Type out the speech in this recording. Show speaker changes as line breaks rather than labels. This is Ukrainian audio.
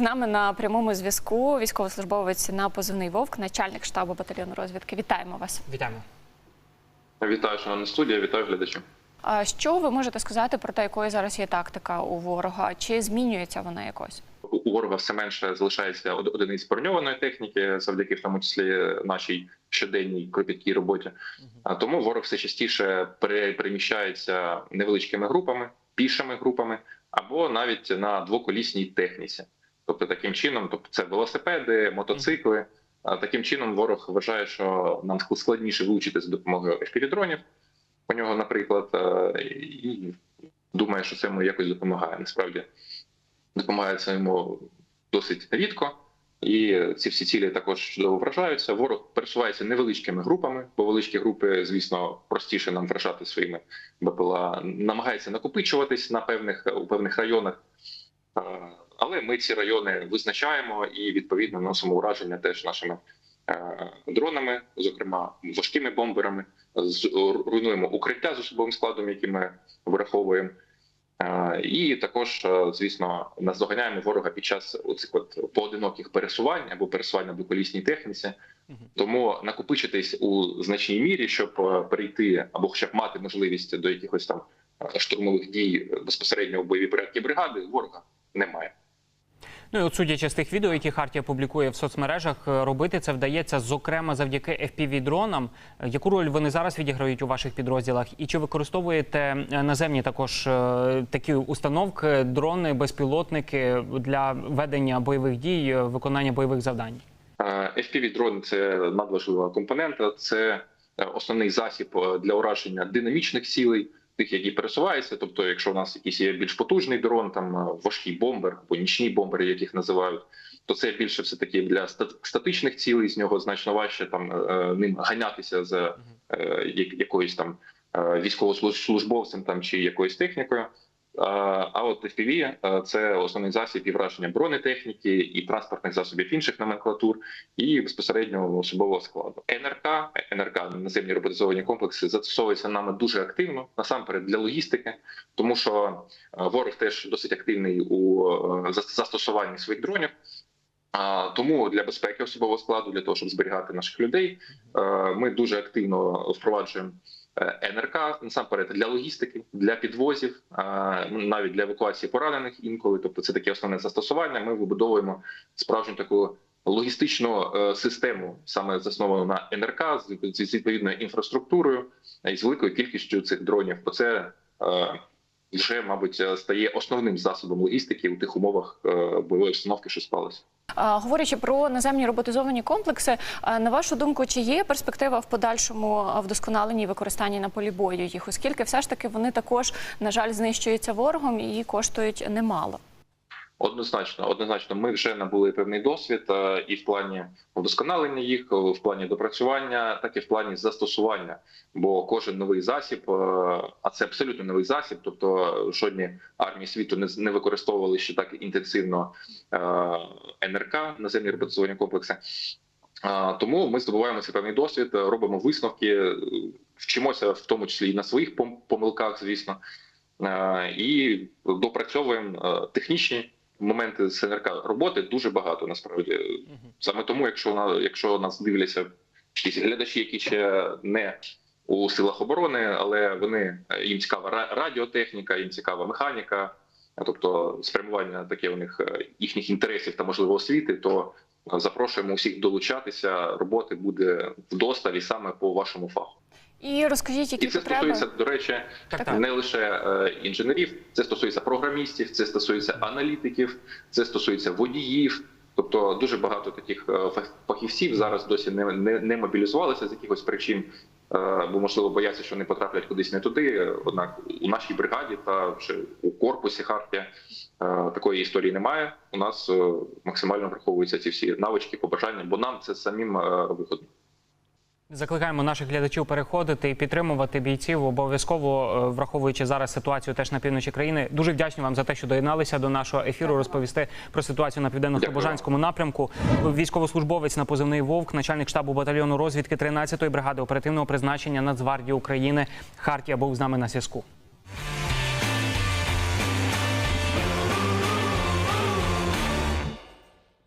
З нами на прямому зв'язку військовослужбовець на позивний вовк, начальник штабу батальйону розвідки. Вітаємо вас.
Вітаємо.
Вітаю, шановна студія, вітаю глядачів.
А що ви можете сказати про те, якою зараз є тактика у ворога? Чи змінюється вона якось?
У ворога все менше залишається од- одиниць броньованої техніки, завдяки в тому числі нашій щоденній кропіткій роботі. А тому ворог все частіше переміщається невеличкими групами, пішими групами або навіть на двоколісній техніці. Тобто, таким чином, тобто це велосипеди, мотоцикли. А таким чином ворог вважає, що нам складніше вивчити за допомогою FPV-дронів. У нього, наприклад, е, і думає, що це йому якось допомагає. Насправді допомагає це йому досить рідко. І ці всі цілі також чудово вражаються. Ворог пересувається невеличкими групами, бо величкі групи, звісно, простіше нам вражати своїми БПЛА. Намагається накопичуватись на певних у певних районах. Але ми ці райони визначаємо і відповідно носимо ураження теж нашими е, дронами, зокрема важкими бомберами. Руйнуємо укриття з особовим складом, які ми враховуємо. Е, І також, е, звісно, наздоганяємо ворога під час оцих от поодиноких пересувань або пересування в колісній техніці. Тому накопичитись у значній мірі, щоб перейти або хоча б мати можливість до якихось там штурмових дій безпосередньо в бойові порядки бригади, ворога немає.
Ну і от судячи з тих відео, які Хартія публікує в соцмережах, е, робити це вдається зокрема завдяки FPV-дронам. Е, Яку роль вони зараз відіграють у ваших підрозділах? І чи використовуєте е, наземні також такі установки, дрони, безпілотники для ведення бойових дій, виконання бойових завдань?
fpv дрон це надважлива компонента. Це основний засіб для ураження динамічних цілей, тих, які пересуваються. Тобто, якщо у нас якийсь є більш потужний дрон, там е, важкий бомбер або нічні бомбери, яких називають, то це більше все таки для ста- статичних цілей. З нього значно важче там е, ним ганятися за е, якоюсь там е, військовослужбовцем там чи якоюсь технікою. А от FPV – це основний засіб і враження бронетехніки і транспортних засобів інших номенклатур, і безпосередньо особового складу. НРК, НРК наземні роботизовані комплекси застосовуються нами дуже активно, насамперед для логістики, тому що ворог теж досить активний у застосуванні своїх дронів. Тому для безпеки особового складу, для того, щоб зберігати наших людей, ми дуже активно впроваджуємо НРК насамперед для логістики, для підвозів, е, навіть для евакуації поранених інколи. Тобто, це таке основне застосування. Ми вибудовуємо справжню таку логістичну е, систему, саме засновану на НРК з, відповідною інфраструктурою і з великою кількістю цих дронів. Бо це е, вже, мабуть, стає основним засобом логістики у тих умовах е, бойової обстановки, що
спалося. Говорячи про наземні роботизовані комплекси, на вашу думку, чи є перспектива в подальшому вдосконаленні і використанні на полі бою їх, оскільки все ж таки вони також, на жаль, знищуються ворогом і коштують немало.
Однозначно, однозначно, ми вже набули певний досвід е, і в плані вдосконалення їх, е, в плані допрацювання, так і в плані застосування. Бо кожен новий засіб, е, а це абсолютно новий засіб, тобто жодні армії світу не використовували ще так інтенсивно НРК, наземні роботизовані комплекси. Тому ми здобуваємо цей певний досвід, робимо висновки, вчимося в тому числі і на своїх пом- помилках, звісно, і допрацьовуємо технічні моменти з НРК роботи дуже багато насправді. Саме тому, якщо на якщо нас дивляться якісь глядачі, які ще не у силах оборони, але вони е, їм цікава радіотехніка, їм цікава механіка, тобто спрямування таке у них е, їхніх інтересів та можливо освіти, то запрошуємо усіх долучатися. Роботи буде вдосталь і саме по вашому фаху.
І розкажіть, які
І це
потреби
стосується, до речі,
Так,
так.
не лише е, інженерів, це стосується програмістів, це стосується аналітиків, це стосується водіїв. Тобто дуже багато таких е, фахівців зараз досі не, не, не мобілізувалися з якихось причин, е, бо можливо бояться, що вони потраплять кудись не туди. Однак у нашій бригаді та вже у корпусі Хартія е, такої історії немає. У нас е, максимально враховуються ці всі навички, побажання, бо нам це самим е, вигодно.
Закликаємо наших глядачів переходити і підтримувати бійців, обов'язково е, враховуючи зараз ситуацію теж на півночі країни. Дуже вдячні вам за те, що доєдналися до нашого ефіру. Розповісти про ситуацію на південно-слобожанському напрямку. Військовослужбовець на позивний вовк, начальник штабу батальйону розвідки 13-ї бригади оперативного призначення Нацгвардії України Хартія був з нами на зв'язку.